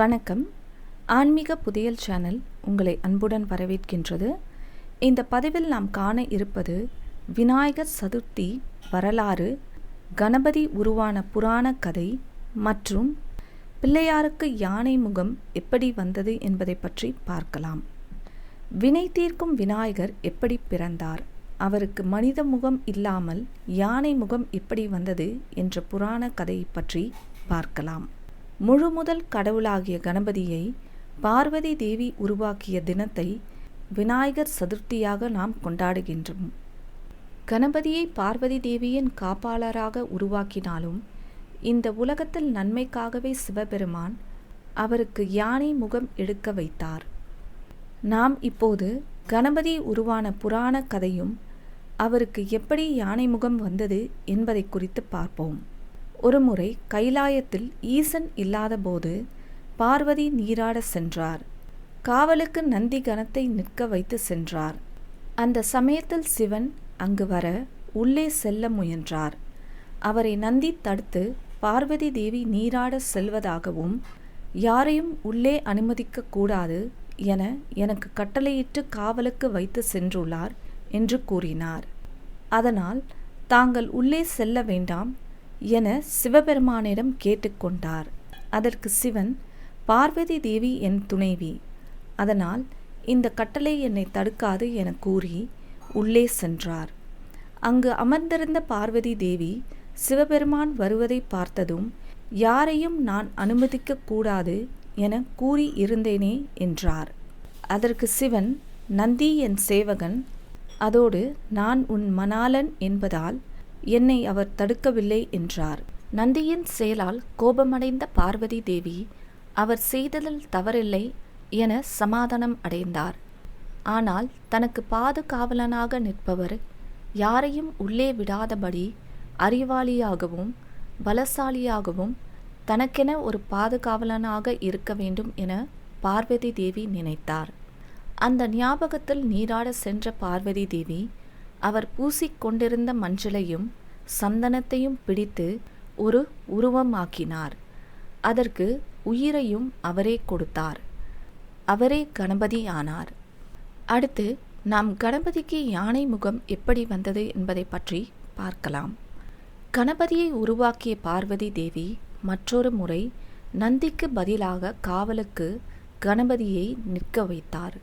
வணக்கம். ஆன்மீக புதையல் சேனல் உங்களை அன்புடன் வரவேற்கின்றது. இந்த பதிவில் நாம் காண இருப்பது விநாயகர் சதுர்த்தி வரலாறு கணபதி உருவான புராண கதை மற்றும் பிள்ளையாருக்கு யானை முகம் எப்படி வந்தது என்பதை பற்றி பார்க்கலாம். வினை தீர்க்கும் விநாயகர் எப்படி பிறந்தார்? அவருக்கு மனித முகம் இல்லாமல் யானை முகம் எப்படி வந்தது என்ற புராண கதையை பற்றி பார்க்கலாம். முழு முதல் கடவுளாகிய கணபதியை பார்வதி தேவி உருவாக்கிய தினத்தை விநாயகர் சதுர்த்தியாக நாம் கொண்டாடுகின்றோம். கணபதியை பார்வதி தேவியின் காப்பாளராக உருவாக்கினாலும் இந்த உலகத்தில் நன்மைக்காகவே சிவபெருமான் அவருக்கு யானை முகம் எடுக்க வைத்தார். நாம் இப்போது கணபதி உருவான புராண கதையும் அவருக்கு எப்படி யானை முகம் வந்தது என்பதை குறித்து பார்ப்போம். ஒருமுறை கைலாயத்தில் ஈசன் இல்லாதபோது பார்வதி நீராட சென்றார். காவலுக்கு நந்தி கணத்தை நிற்க வைத்து சென்றார். அந்த சமயத்தில் சிவன் அங்கு வர உள்ளே செல்ல முயன்றார். அவரை நந்தி தடுத்து பார்வதி தேவி நீராட செல்வதாகவும் யாரையும் உள்ளே அனுமதிக்க கூடாது என எனக்கு கட்டளையிட்டு காவலுக்கு வைத்து சென்றுள்ளார் என்று கூறினார். அதனால் தாங்கள் உள்ளே செல்ல வேண்டாம் என சிவபெருமானிடம் கேட்டுக்கொண்டார். அதற்கு சிவன் பார்வதி தேவி என் துணைவி. அதனால் இந்த கட்டளை என்னை தடுக்காது என கூறி உள்ளே சென்றார். அங்கு அமர்ந்திருந்த பார்வதி தேவி சிவபெருமான் வருவதை பார்த்ததும் யாரையும் நான் அனுமதிக்க கூடாது என கூறி இருந்தேனே என்றார். அதற்கு சிவன் நந்தி என் சேவகன் அதோடு நான் உன் மணாளன் என்பதால் என்னை அவர் தடுக்கவில்லை என்றார். நந்தியின் செயலால் கோபமடைந்த பார்வதி தேவி அவர் செய்ததில் தவறில்லை என சமாதானம் அடைந்தார். ஆனால் தனக்கு பாதுகாவலனாக நிற்பவர் யாரையும் உள்ளே விடாதபடி அறிவாளியாகவும் பலசாலியாகவும் தனக்கென ஒரு பாதுகாவலனாக இருக்க வேண்டும் என பார்வதி தேவி நினைத்தார். அந்த ஞாபகத்தில் நீராட சென்ற பார்வதி தேவி அவர் பூசிக்கொண்டிருந்த மஞ்சளையும் சந்தனத்தையும் பிடித்து ஒரு உருவமாக்கினார். அதற்கு உயிரையும் அவரே கொடுத்தார். அவரே கணபதி ஆனார் அடுத்து நாம் கணபதிக்கு யானை முகம் எப்படி வந்தது என்பதை பற்றி பார்க்கலாம். கணபதியை உருவாக்கிய பார்வதி தேவி மற்றொரு முறை நந்திக்கு பதிலாக காவலுக்கு கணபதியை நிற்க வைத்தார்.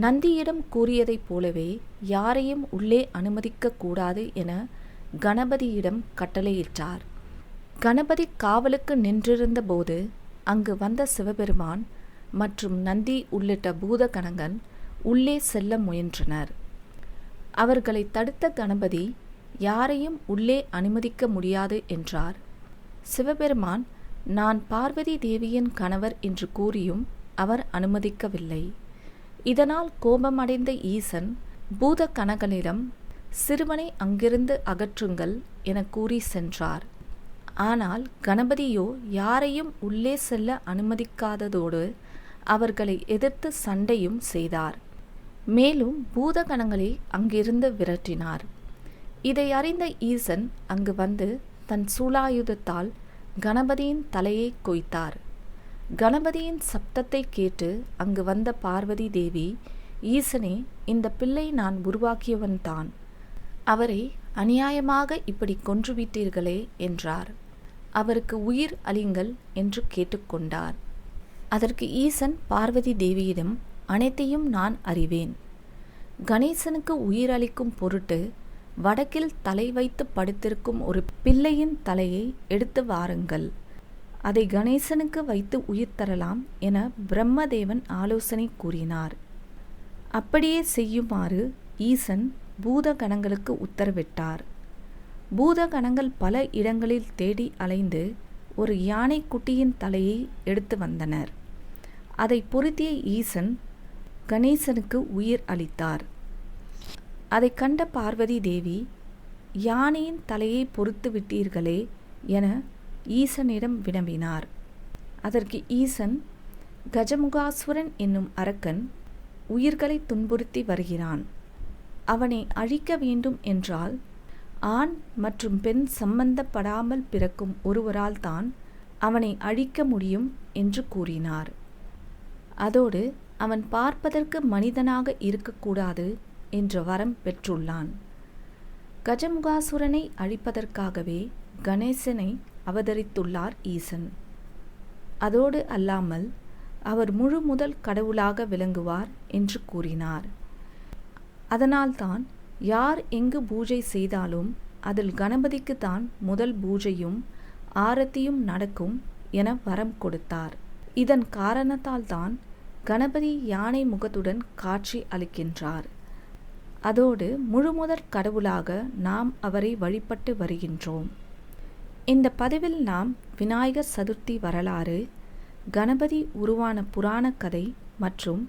நந்தியிடம் கூறியதைப் போலவே யாரையும் உள்ளே அனுமதிக்க கூடாது என கணபதியிடம் கட்டளையிட்டார். கணபதி காவலுக்கு நின்றிருந்த போது அங்கு வந்த சிவபெருமான் மற்றும் நந்தி உள்ளிட்ட பூதகணங்கள் உள்ளே செல்ல முயன்றனர். அவர்களை தடுத்த கணபதி யாரையும் உள்ளே அனுமதிக்க முடியாது என்றார். சிவபெருமான் நான் பார்வதி தேவியின் கணவர் என்று கூறியும் அவர் அனுமதிக்கவில்லை. இதனால் கோபமடைந்த ஈசன் பூத கனகனிடம் சிறுவனை அங்கிருந்து அகற்றுங்கள் என கூறி சென்றார். ஆனால் கணபதியோ யாரையும் உள்ளே செல்ல அனுமதிக்காததோடு அவர்களை எதிர்த்து சண்டையும் செய்தார். மேலும் பூதகணங்களை அங்கிருந்து விரட்டினார். இதை அறிந்த ஈசன் அங்கு வந்து தன் சூலாயுதத்தால் கணபதியின் தலையை கொய்த்தார். கணபதியின் சப்தத்தை கேட்டு அங்கு வந்த பார்வதி தேவி ஈசனே இந்த பிள்ளை நான் உருவாக்கியவன்தான் அவரை அநியாயமாக இப்படி கொன்றுவிட்டீர்களே என்றார். அவருக்கு உயிர் அளிங்கள் என்று கேட்டுக்கொண்டார் அதற்கு ஈசன் பார்வதி தேவியிடம் அனைத்தையும் நான் அறிவேன். கணேசனுக்கு உயிர் அளிக்கும் பொருட்டு வடக்கில் தலை வைத்து படுத்திருக்கும் ஒரு பிள்ளையின் தலையை எடுத்து வாருங்கள். அதை கணேசனுக்கு வைத்து உயிர் தரலாம் என பிரம்மதேவன் ஆலோசனை கூறினார். அப்படியே செய்யுமாறு ஈசன் பூதகணங்களுக்கு உத்தரவிட்டார். பூதகணங்கள் பல இடங்களில் தேடி அலைந்து ஒரு யானை குட்டியின் தலையை எடுத்து வந்தனர். அதை பொருத்திய ஈசன் கணேசனுக்கு உயிர் அளித்தார். அதை கண்ட பார்வதி தேவி யானையின் தலையை பொறுத்து விட்டீர்களே என ஈசனிடம் வினவினார் அதற்கு ஈசன் கஜமுகாசுரன் என்னும் அரக்கன் உயிர்களை துன்புறுத்தி வருகிறான். அவனை அழிக்க வேண்டும் என்றால் ஆண் மற்றும் பெண் சம்பந்தப்படாமல் பிறக்கும் ஒருவரால் தான் அவனை அழிக்க முடியும் என்று கூறினார். அதோடு அவன் பார்ப்பதற்கு மனிதனாக இருக்கக்கூடாது என்ற வரம் பெற்றுள்ளான். கஜமுகாசுரனை அழிப்பதற்காகவே கணேசனை அவதரித்துள்ளார் ஈசன். அதோடு அல்லாமல் அவர் முழு முதல் கடவுளாக விளங்குவார் என்று கூறினார். அதனால்தான் யார் எங்கு பூஜை செய்தாலும் அதில் கணபதிக்கு தான் முதல் பூஜையும் ஆரத்தியும் நடக்கும் என வரம் கொடுத்தார். இதன் காரணத்தால் தான் கணபதி யானை முகத்துடன் காட்சி அளிக்கின்றார். அதோடு முழுமுதற் கடவுளாக நாம் அவரை வழிபட்டு வருகின்றோம். இந்த பதிவில் நாம் விநாயகர் சதுர்த்தி வரலாறு கணபதி உருவான புராண கதை மற்றும்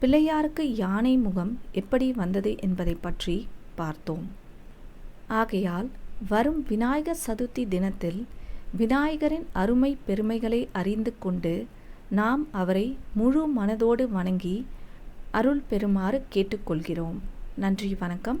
பிள்ளையாருக்கு யானை முகம் எப்படி வந்தது என்பதை பற்றி பார்த்தோம். ஆகையால் வரும் விநாயகர் சதுர்த்தி தினத்தில் விநாயகரின் அருமை பெருமைகளை அறிந்து கொண்டு நாம் அவரை முழு மனதோடு வணங்கி அருள் பெறுமாறு கேட்டுக்கொள்கிறோம். நன்றி வணக்கம்.